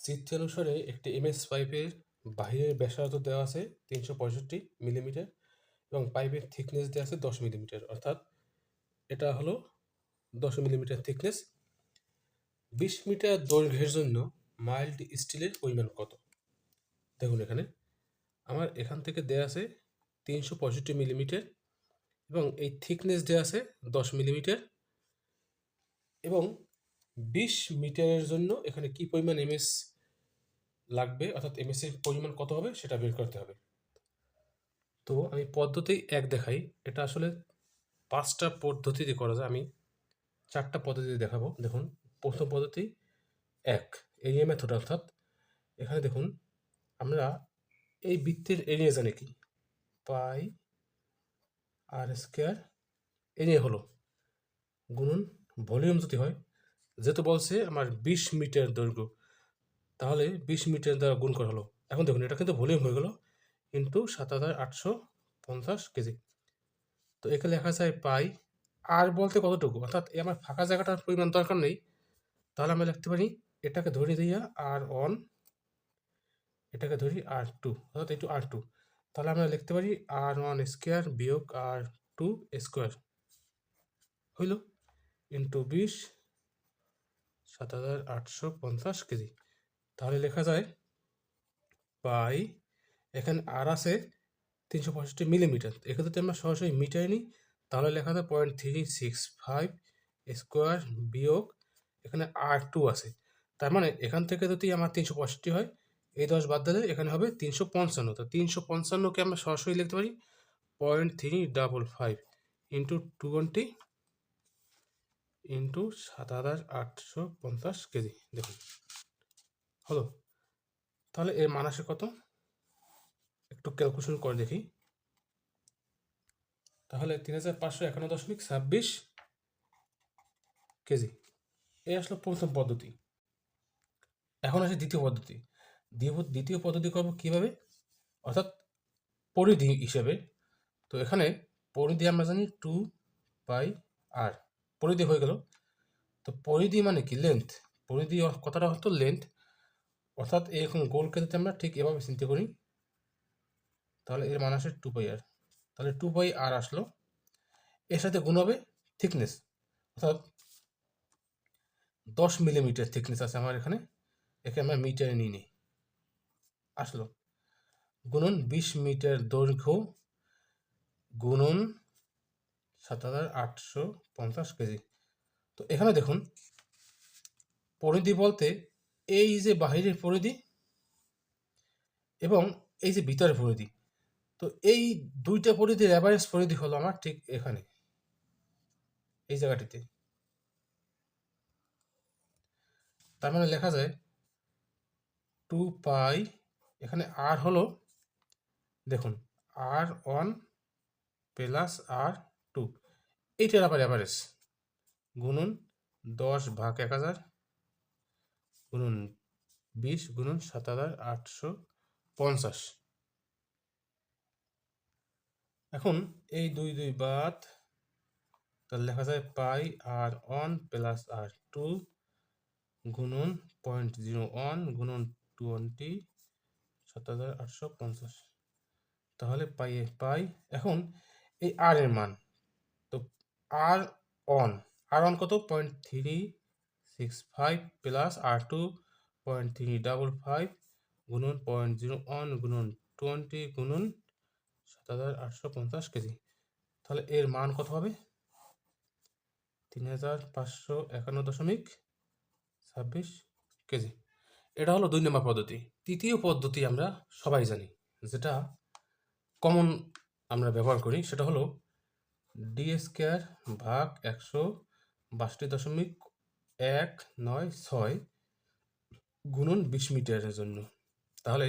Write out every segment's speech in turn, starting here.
চিত্র অনুসারে একটি এমএস পাইপের বাহিরের ব্যাসার্ধ দেওয়া আছে তিনশো পঁয়ষট্টি মিলিমিটার এবং পাইপের থিকনেস দেওয়া আছে দশ মিলিমিটার। অর্থাৎ এটা হলো দশ মিলিমিটার থিকনেস বিশ মিটার দৈর্ঘ্যের জন্য মাইল্ড স্টিলের পরিমাণ কত? দেখুন এখানে। আমার এখান থেকে দেওয়া আছে তিনশো পঁয়ষট্টি মিলিমিটার এবং এই থিকনেস দেওয়া আছে দশ মিলিমিটার এবং বিশ মিটারের জন্য এখানে কি পরিমাণ এমএস লাগবে? অর্থাৎ এমএস এর পরিমাণ কত হবে সেটা বের করতে হবে। তো আমি পদ্ধতি এক দেখাই। এটা আসলে পাঁচটা পদ্ধতিতে করা যায়। আমি চারটা পদ্ধতি দেখাবো। দেখুন, প্রথম পদ্ধতি এক এরিয়া মেথড অর্থাৎ এখানে দেখুন, আমরা এই বৃত্তের এরিয়া জানি কি? পাই আর স্কোয়ার এরিয়া হলো, গুণন ভলিউম যদি হয় যেহেতু বলছে আমার বিশ মিটার দৈর্ঘ্য, তাহলে বিশ মিটার দ্বারা গুণ করা হলো। এখন দেখুন, এটা কিন্তু ভলিউম হয়ে গেল ইন্টু সাত হাজার আটশো পঞ্চাশ কেজি। তো এখানে লেখা যায় পাই আর বলতে কতটুকু? অর্থাৎ আমার ফাঁকা জায়গাটার পরিমাণ দরকার নেই। তাহলে আমরা লিখতে পারি, এটাকে ধরে দিয়া আর ওয়ান, এটাকে ধরি আর টু, অর্থাৎ একটু আর টু। তাহলে আমরা লিখতে পারি আর ওয়ান স্কোয়ার বিয়োগ আর টু স্কোয়ার। হইল? ইন্টু বিশ সাত হাজার আটশো পঞ্চাশ কেজি। তাহলে লেখা যায় পাই এখানে আর আছে তিনশো পঁয়ষট্টি মিলিমিটার। যদি আমরা সরাসরি মিটারে নিই, তাহলে লেখা যায় point three six five square বিয়োগ এখানে আর টু আছে। তার মানে এখান থেকে যদি আমার তিনশো পঁয়ষট্টি হয়, এই দশ বাদ দিলে এখানে হবে তিনশো পঞ্চান্ন। তো তিনশো পঞ্চান্নকে আমরা সরাসরি লিখতে পারি point three double five into twenty into সাত হাজার আটশো পঞ্চাশ কেজি। দেখুন। হলো। তাহলে এর মান আসে কত? একটু ক্যালকুলেশন করে দেখি। তাহলে তিন হাজার পাঁচশো একান্ন দশমিক ছাব্বিশ কেজি। এই আসলো প্রথম পদ্ধতি। এখন আসে দ্বিতীয় পদ্ধতি। দ্বিতীয় পদ্ধতি করব কীভাবে? অর্থাৎ পরিধি হিসেবে। তো এখানে পরিধি আমরা জানি টু বাই আর পরিধি হয়ে গেল। তো পরিধি মানে কি? লেন্থ পরিধি কথাটা হতো লেন্থ অর্থাৎ এরকম গোলকে যদি আমরা ঠিক এভাবে চিন্তা করি তাহলে এর মান আসে টু বাই আর তাহলে টু বাই আর আসলো। এর সাথে গুণ হবে থিকনেস অর্থাৎ দশ মিলিমিটার থিকনেস আছে আমার এখানে। একে আমরা মিটারে নিয়ে নিই আসলো। গুণন বিশ মিটার দৈর্ঘ্য গুণন সাত হাজার আটশো পঞ্চাশ কেজি। তো এখানে দেখুন, পরিধি বলতে এই যে বাহিরের পরিধি এবং এই যে ভিতরের পরিধি, তো এই দুইটা পরিধির অ্যাভারেজ পরিধি হলো আমার ঠিক এখানে, এই জায়গাটিতে। তার মানে লেখা যায় টু পাই এখানে আর হলো, দেখুন R one plus R two. এইটার আবার অ্যাভারেজ গুণন দশ ভাগ এক হাজার, গুণন বিশ, গুণন সাত হাজার আটশো পঞ্চাশ। এখন এই দুই দুই বাদ, তাহলে লেখা যায় pi R one plus R two গুণন পয়েন্ট জিরো ওয়ান গুণন টোয়েন্টি সাত হাজার আটশো পঞ্চাশ। তাহলে পাই পাই। এখন এই আর এর মান। আর অন আর অন কত? Point three six five plus R two point three double five গুণন পয়েন্ট জিরো ওয়ান গুণন টোয়েন্টি গুণন সাত হাজার আটশো পঞ্চাশ কেজি। তাহলে এর মান কত হবে? তিন হাজার পাঁচশো একান্ন দশমিক ছাব্বিশ কেজি। এটা হলো দুই নম্বর পদ্ধতি। তৃতীয় পদ্ধতি আমরা সবাই জানি, যেটা কমন আমরা ব্যবহার করি, সেটা হলো ডি স্কোয়ার ভাগ একশো বাষট্টি দশমিক এক নয় ছয় গুণন বিশ মিটারের জন্য। তাহলে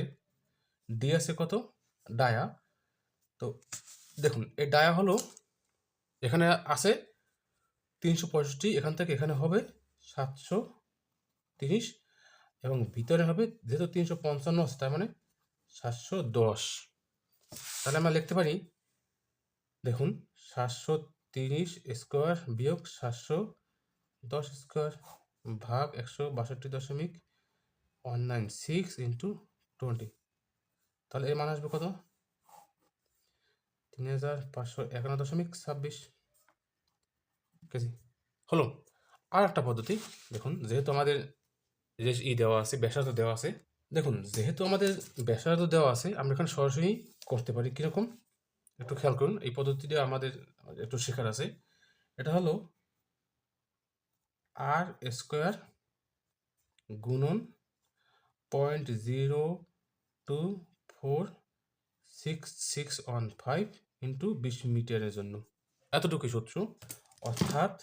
ডি আছে কত? ডায়া। তো দেখুন, এই ডায়া হলো এখানে আছে তিনশো পঁয়ষট্টি, এখান থেকে এখানে হবে সাতশো তিরিশ এবং ভিতরে হবে যেহেতু তিনশো পঞ্চান্ন আছে, তার মানে সাতশো দশ। তাহলে আমরা লিখতে পারি দেখুন, সাতশো তিরিশ স্কোয়ার বিয়োগ সাতশো দশ স্কোয়ার ভাগ একশো বাষট্টি দশমিক one nine six into twenty. তাহলে এর মান আসবে কত? তিন হাজার পাঁচশো একান্ন দশমিক ছাব্বিশ কেজি। হলো আর একটা পদ্ধতি, দেখুন, যেহেতু আমাদের যে ই দেওয়া আছে, ব্যাসার্ধ দেওয়া আছে, দেখুন, যেহেতু আমাদের ব্যাসার্ধ দেওয়া আছে, আমরা এখানে সরাসরি করতে পারি কীরকম? একটু খেয়াল করুন, এই পদ্ধতিটা আমাদের একটু শেখার আছে। এটা হলো আর স্কোয়ার গুণন point zero two four six six one five into বিশ মিটারের জন্য। এতটুকুই সূত্র। অর্থাৎ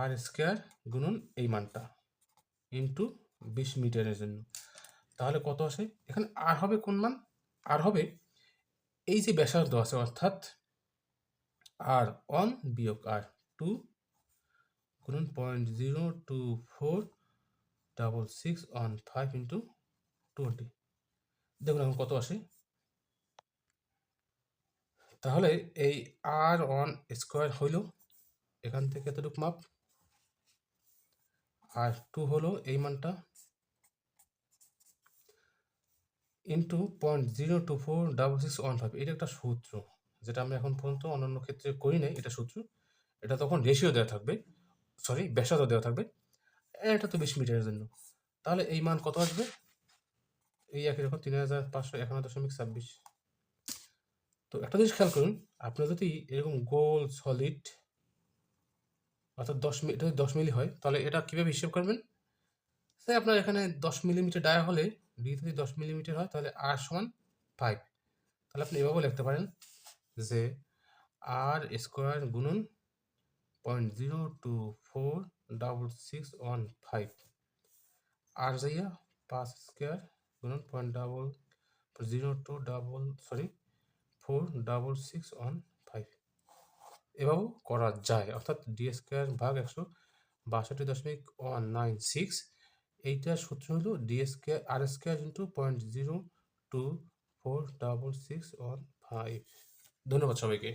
আর স্কোয়ার গুণন এই মানটা ইন্টু বিশ মিটারের জন্য। তাহলে কত আসে? এখানে আর হবে কোন মান? আর হবে এই যে ব্যাসার্ধ আছে অর্থাৎ আর ওয়ান বিয়োগ আর টু গুণন point zero two four double six one five into twenty. দেখুন এখন কত আসে। তাহলে এই আর ওয়ান স্কোয়ার হইল এখান থেকে এতটুকু মাপ। আর টু হলো এই মানটা। Into point zero two four double six one five এটা একটা সূত্র, যেটা আমরা এখন পর্যন্ত অন্যান্য ক্ষেত্রে করি নাই, এটা সূত্র। এটা তখন রেশিও দেওয়া থাকবে সরি ব্যাসার্ধ দেওয়া থাকবে, এটা তো বিশ মিটারের জন্য। তাহলে এই মান কত আসবে? এই একই রকম তিন হাজার পাঁচশো একান্ন দশমিক ছাব্বিশ। তো একটা জিনিস খেয়াল করুন আপনার যদি এরকম গোল সলিড অর্থাৎ দশ মিলি এটা যদি দশ মিলি হয়, তাহলে এটা কীভাবে হিসেব করবেন? সে আপনার এখানে দশ মিলিমিটার ডায়া হলে ডি যদি দশ মিলিমিটার হয়, তাহলে আর সমান ফাইভ তাহলে আপনি এভাবেও লিখতে পারেন যে আর স্কোয়ার গুণন point zero two four double six one five আর যাইয়া পাঁচ স্কোয়ার গুণন point double zero two double sorry four double six one five এভাবেও করা যায়, অর্থাৎ ডি স্কোয়ার ভাগ একশো বাষট্টি দশমিক ওয়ান নাইন সিক্স এইটার সূত্র হলো D square R square into point zero two four double six one five ধন্যবাদ সবাইকে।